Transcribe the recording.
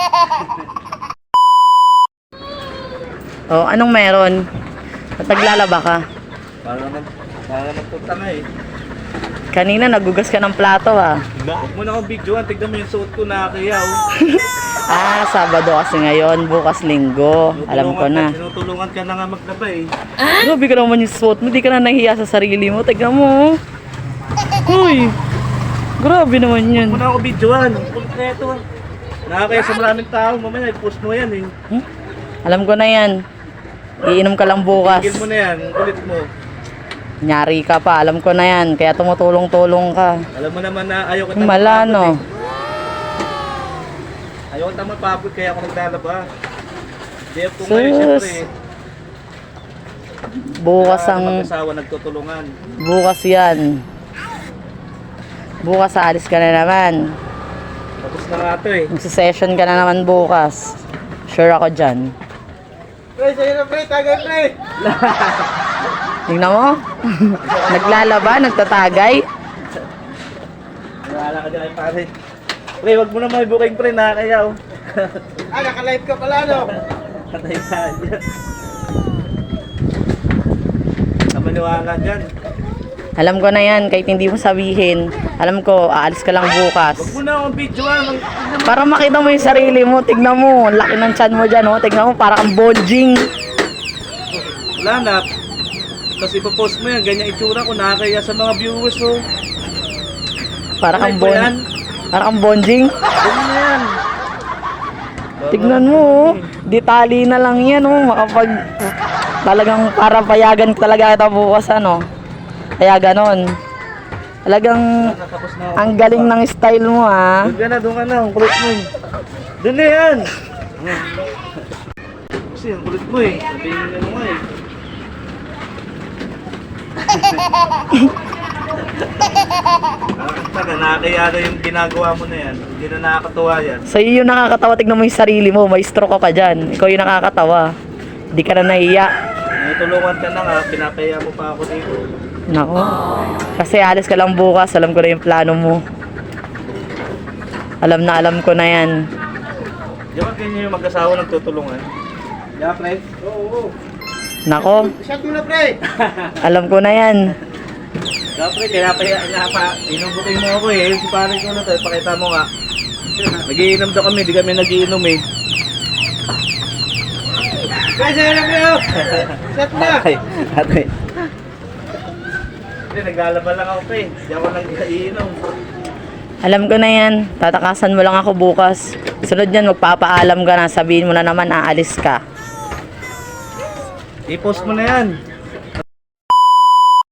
Oh, anong meron? At naglalaba ka? Para naman, para naman tutanga eh. Kanina nagugas ka ng plato ah. Huwag mo na akong videoan, tignan mo yung suot ko na kaya oh. Ah, Sabado kasi ngayon, bukas linggo. Alam ko na. Tinutulungan ka na nga maglaba eh. Grabe ka naman yung suot mo, di ka na nahiya sa sarili mo. Tignan mo. Uy, grabe naman yan. Huwag mo na akong videoan. Konkreto ah. Nakakaya sa maraming tao, mamaya i-post mo yan eh. Hmm? Alam ko na yan. Iinom ka lang bukas. Tigil mo na yan, kulit mo. Nyari ka pa, alam ko na yan. Kaya tumutulong-tulong ka. Alam mo naman na ayaw ka Mala, no? Eh. Ayaw ka mapapod kaya ako naglalaba. Hindi ako ngayon syempre eh. Bukas ang... Mag-asawa nagtutulungan. Bukas yan. Bukas aalis ka na naman. Na nga ito eh. Magsi-session ka na naman bukas. Sure ako dyan. Pre, sa'yo na pre, tagay pre! Tingnan mo. Naglalaba, nagtatagay. Wala ka dyan pare. Pre, wag mo na may booking pre, nakakayaw. Ah, naka-live ka pala, no? Katay ka dyan. Namaniwala dyan. Alam ko na yan, kahit hindi mo sabihin. Alam ko, aalis ka lang bukas. Wag mo na akong video ah. Para makita mo yung sarili mo, tignan mo. Laki ng chan mo dyan, oh. Tignan mo, para kang bonjing. Wala na. Tapos ipopost mo yan, ganyan itsura ko, nakakaya sa mga viewers oh. Para kang Ano ba yan? bon... Para kang bonjing. Ganyan na yan. Tignan mo, oh. Ditali na lang yan, oh. Makapag... Talagang para payagan talaga ito bukas, ano. Kaya ganon. Talagang ang galing ng style mo, ah. Doon ka na, doon ka na, ang kulit mo. eh. Doon na yan! Kasi ang kulit mo eh. Sabihin mo nga eh. Taga, nakakaya na yung ginagawa mo na yan. Hindi na nakakatuwa yan. Sa iyo yung nakakatawa, tignan mo yung sarili mo. May stroke ka pa dyan. Ikaw yung nakakatawa. Hindi ka na nahiya. Natulungan ka na nga, pinapaya mo pa ako dito. Nako. Kasi alis ka lang bukas. Alam ko na yung plano mo. Alam na alam ko na yan. Di ba ganyan yung mag-asawa nagtutulungan? Yeah, pre? Oo, oo. Nako. Shot mo na, pre! Alam ko na yan. Dapat kaya pa nga pa, inubukin mo ako eh. Si pare ko na to, pakita mo nga. Nagiinom daw kami, di kami nagiinom eh. Pre, sa'yo na, pre! oh! Shot na! Atay, atay. Hindi, naglalaban lang ako pa eh. Di ako nag-iinom. Alam ko na yan. Tatakasan mo lang ako bukas. Sunod yan, magpapaalam ka na. Sabihin mo na naman, aalis ka. I-post mo na yan.